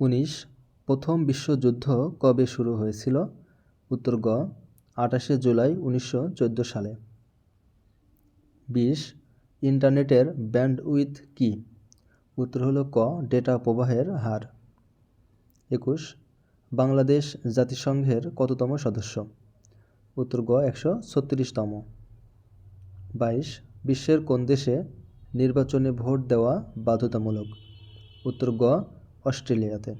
উনিশ, প্রথম বিশ্বযুদ্ধ কবে শুরু হয়েছিল? উত্তর গ, আঠাশে জুলাই উনিশশো চোদ্দ সালে। বিশ, ইন্টারনেটের ব্যান্ড উইথ কি? উত্তর হলো ক, ডেটা প্রবাহের হার। একুশ, বাংলাদেশ জাতিসংঘের কততম সদস্য? উত্তর গ, একশো ছত্রিশতম। বাইশ, বিশ্বের কোন দেশে নির্বাচনে ভোট দেওয়া বাধ্যতামূলক? উত্তর গ অস্ট্রেলিয়াতে।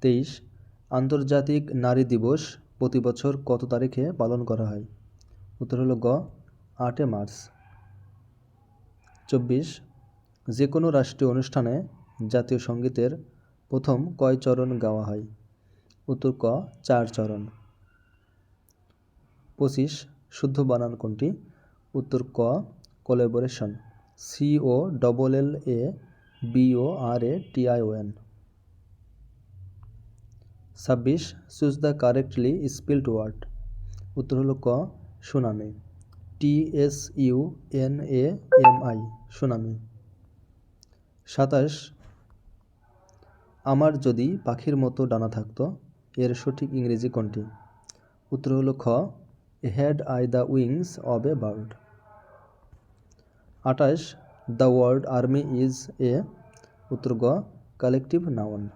তেইশ, আন্তর্জাতিক নারী দিবস প্রতি বছর কত তারিখে পালন করা হয়? উত্তর হলো গ আটে মার্চ। চব্বিশ যে কোনো রাষ্ট্রীয় অনুষ্ঠানে জাতীয় সঙ্গীতের প্রথম কয় চরণ গাওয়া হয়? উত্তর ক, চার চরণ। পঁচিশ, শুদ্ধ বানান কোনটি? উত্তর ক, collaboration. C O double L A B O R A T I O N ছাব্বিশ choose the correctly spelled word উত্তর হলো ক, tsunami. T S U N A M I tsunami. সাতাশ, আমার যদি পাখির মতো ডানা থাকতো, এর সঠিক ইংরেজি কোনটি? উত্তর হলো খ had I the wings of a bird আঠাশ The word army is a Uttarga collective noun.